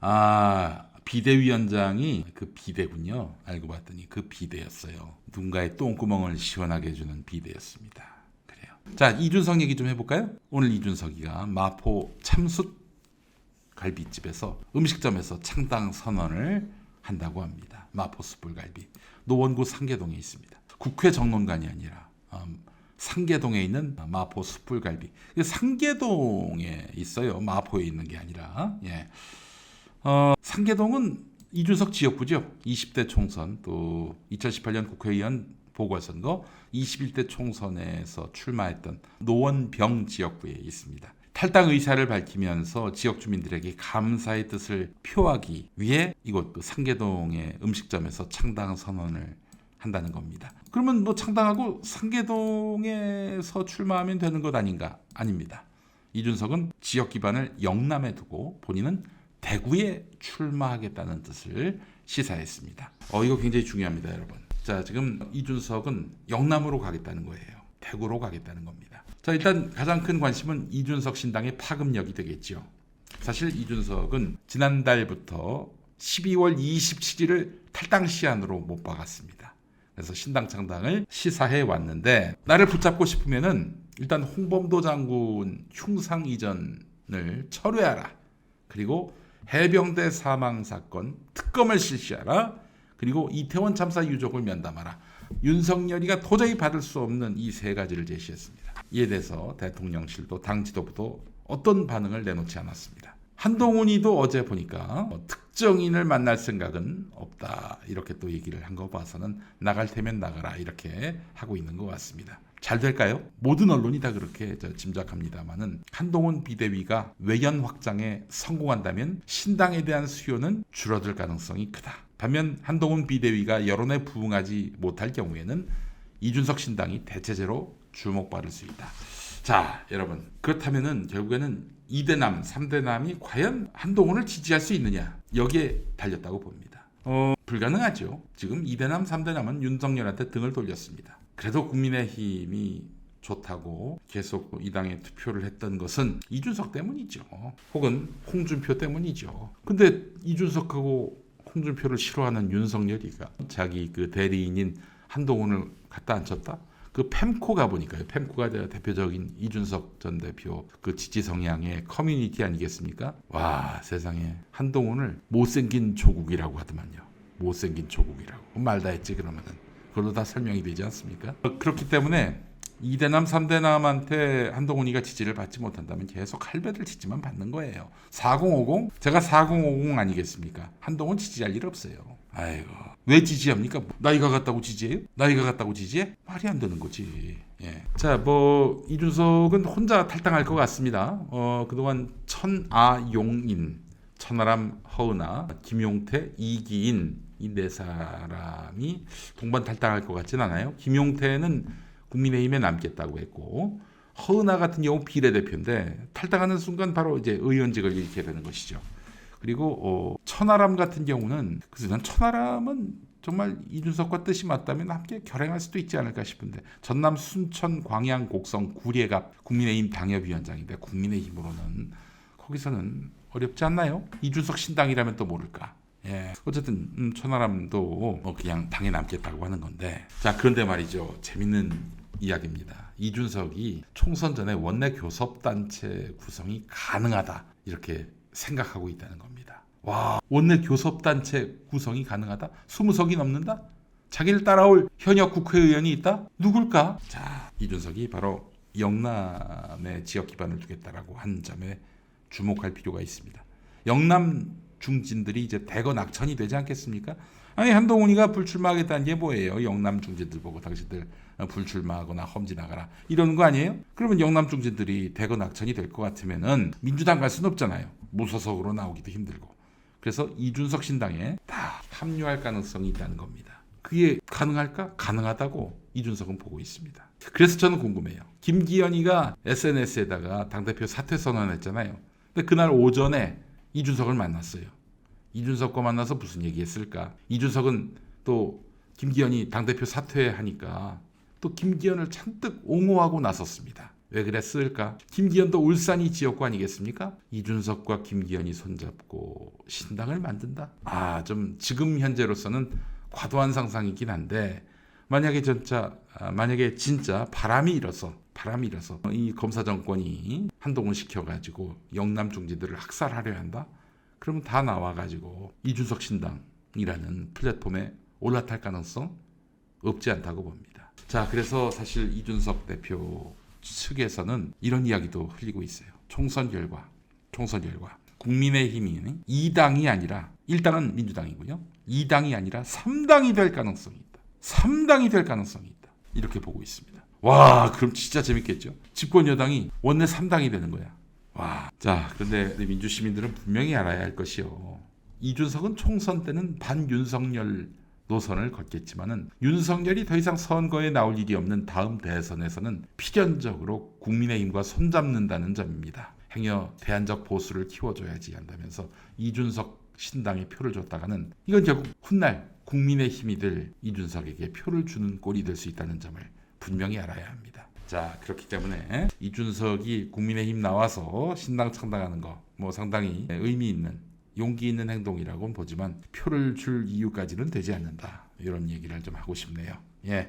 아 비대위원장이 그 비대군요. 알고 봤더니 그 비대였어요. 누군가의 똥구멍을 시원하게 해주는 비대였습니다. 그래요. 자 이준석 얘기 좀 해볼까요? 오늘 이준석이가 마포 참숯 갈비집에서 음식점에서 창당 선언을 한다고 합니다. 마포 숯불갈비 노원구 상계동에 있습니다. 국회 정론관이 아니라 음, 상계동에 있는 마포 숯불갈비. 상계동에 있어요. 마포에 있는 게 아니라. 예. 어, 상계동은 이준석 지역구죠. 20대 총선 또 2018년 국회의원 보궐선거 21대 총선에서 출마했던 노원병 지역구에 있습니다. 탈당 의사를 밝히면서 지역 주민들에게 감사의 뜻을 표하기 위해 이곳 그 상계동의 음식점에서 창당 선언을 한다는 겁니다. 그러면 뭐 창당하고 상계동에서 출마하면 되는 것 아닌가? 아닙니다. 이준석은 지역 기반을 영남에 두고 본인은 대구에 출마하겠다는 뜻을 시사했습니다. 어 이거 굉장히 중요합니다, 여러분. 자, 지금 이준석은 영남으로 가겠다는 거예요. 대구로 가겠다는 겁니다. 자, 일단 가장 큰 관심은 이준석 신당의 파급력이 되겠죠. 사실 이준석은 지난달부터 12월 27일을 탈당 시한으로 못 박았습니다. 그래서 신당 창당을 시사해 왔는데 나를 붙잡고 싶으면은 일단 홍범도 장군 흉상 이전을 철회하라. 그리고 해병대 사망 사건 특검을 실시하라. 그리고 이태원 참사 유족을 면담하라. 윤석열이가 도저히 받을 수 없는 이 세 가지를 제시했습니다. 이에 대해서 대통령실도 당 지도부도 어떤 반응을 내놓지 않았습니다. 한동훈이도 어제 보니까 뭐 특정인을 만날 생각은 없다 이렇게 또 얘기를 한 거 봐서는 나갈 테면 나가라 이렇게 하고 있는 것 같습니다. 잘 될까요? 모든 언론이 다 그렇게 저 짐작합니다만은 한동훈 비대위가 외연 확장에 성공한다면 신당에 대한 수요는 줄어들 가능성이 크다. 반면 한동훈 비대위가 여론에 부응하지 못할 경우에는 이준석 신당이 대체제로 주목받을 수 있다. 자, 여러분. 그렇다면은 결국에는 2대남, 3대남이 과연 한동훈을 지지할 수 있느냐? 여기에 달렸다고 봅니다. 어, 불가능하죠. 지금 2대남, 3대남은 윤석열한테 등을 돌렸습니다. 그래도 국민의힘이 좋다고 계속 이 당에 투표를 했던 것은 이준석 때문이죠. 혹은 홍준표 때문이죠. 근데 이준석하고 홍준표를 싫어하는 윤석열이가 자기 그 대리인인 한동훈을 갖다 앉혔다? 그 펜코가 보니까요. 펜코가 대표적인 이준석 전 대표 그 지지 성향의 커뮤니티 아니겠습니까? 와 세상에 한동훈을 못생긴 조국이라고 하더만요. 못생긴 조국이라고 말 다 했지 그러면은 그걸로 다 설명이 되지 않습니까? 그렇기 때문에 2대남, 3대남한테 한동훈이가 지지를 받지 못한다면 계속 할배들 지지만 받는 거예요. 4050? 제가 4050 아니겠습니까? 한동훈 지지할 일 없어요. 아이고. 왜 지지합니까? 나이가 같다고 지지해요? 나이가 같다고 지지해? 말이 안 되는 거지. 예. 자, 뭐, 이준석은 혼자 탈당할 것 같습니다. 어, 그동안 천아용인, 천하람 허은아, 김용태, 이기인, 이 네 사람이 동반 탈당할 것 같진 않아요. 김용태는 국민의힘에 남겠다고 했고 허은하 같은 경우 비례대표인데 탈당하는 순간 바로 이제 의원직을 잃게 되는 것이죠. 그리고 어, 천하람 같은 경우는 그래서 난 천하람은 정말 이준석과 뜻이 맞다면 함께 결행할 수도 있지 않을까 싶은데 전남 순천 광양 곡성 구례갑 국민의힘 당협위원장인데 국민의힘으로는 거기서는 어렵지 않나요? 이준석 신당이라면 또 모를까. 예. 어쨌든 음, 천하람도 뭐 그냥 당에 남겠다고 하는 건데 자 그런데 말이죠 재밌는 이야기입니다. 이준석이 총선 전에 원내 교섭 단체 구성이 가능하다 이렇게 생각하고 있다는 겁니다. 와 원내 교섭 단체 구성이 가능하다? 20석이 넘는다? 자기를 따라올 현역 국회의원이 있다? 누굴까? 자 이준석이 바로 영남의 지역 기반을 두겠다라고 한 점에 주목할 필요가 있습니다. 영남 중진들이 이제 대거 낙천이 되지 않겠습니까? 아니 한동훈이가 불출마하겠다는 게 뭐예요? 영남 중진들 보고 당신들 불출마하거나 험지나가라 이러는 거 아니에요? 그러면 영남 중진들이 대거 낙천이 될 것 같으면은 민주당 갈 수는 없잖아요. 무소속으로 나오기도 힘들고. 그래서 이준석 신당에 다 합류할 가능성이 있다는 겁니다. 그게 가능할까? 가능하다고 이준석은 보고 있습니다. 그래서 저는 궁금해요. 김기현이가 SNS에다가 당대표 사퇴 선언했잖아요. 근데 그날 오전에 이준석을 만났어요. 이준석과 만나서 무슨 얘기했을까? 이준석은 또 김기현이 당대표 사퇴하니까 또 김기현을 잔뜩 옹호하고 나섰습니다. 왜 그랬을까? 김기현도 울산이 지역구 아니겠습니까? 이준석과 김기현이 손잡고 신당을 만든다. 아, 좀 지금 현재로서는 과도한 상상이긴 한데 만약에 진짜 아, 만약에 진짜 바람이 일어서 바람이 일어서 이 검사 정권이 한동훈 시켜가지고 영남 중지들을 학살하려 한다. 그러면 다 나와가지고 이준석 신당이라는 플랫폼에 올라탈 가능성 없지 않다고 봅니다. 자, 그래서 사실 이준석 대표 측에서는 이런 이야기도 흘리고 있어요. 총선 결과, 총선 결과. 국민의힘이 2당이 아니라 1당은 민주당이고요. 2당이 아니라 3당이 될 가능성이 있다. 3당이 될 가능성이 있다. 이렇게 보고 있습니다. 와, 그럼 진짜 재밌겠죠? 집권 여당이 원내 3당이 되는 거야. 와. 자, 그런데 민주 시민들은 분명히 알아야 할 것이요. 이준석은 총선 때는 반윤석열 노선을 걷겠지만은 윤석열이 더 이상 선거에 나올 일이 없는 다음 대선에서는 필연적으로 국민의힘과 손잡는다는 점입니다. 행여 대안적 보수를 키워줘야지 한다면서 이준석 신당에 표를 줬다가는 이건 결국 훗날 국민의힘이 될 이준석에게 표를 주는 꼴이 될 수 있다는 점을 분명히 알아야 합니다. 자 그렇기 때문에 이준석이 국민의힘 나와서 신당 창당하는 거 뭐 상당히 의미 있는 용기 있는 행동이라고는 보지만 표를 줄 이유까지는 되지 않는다 이런 얘기를 좀 하고 싶네요. 예.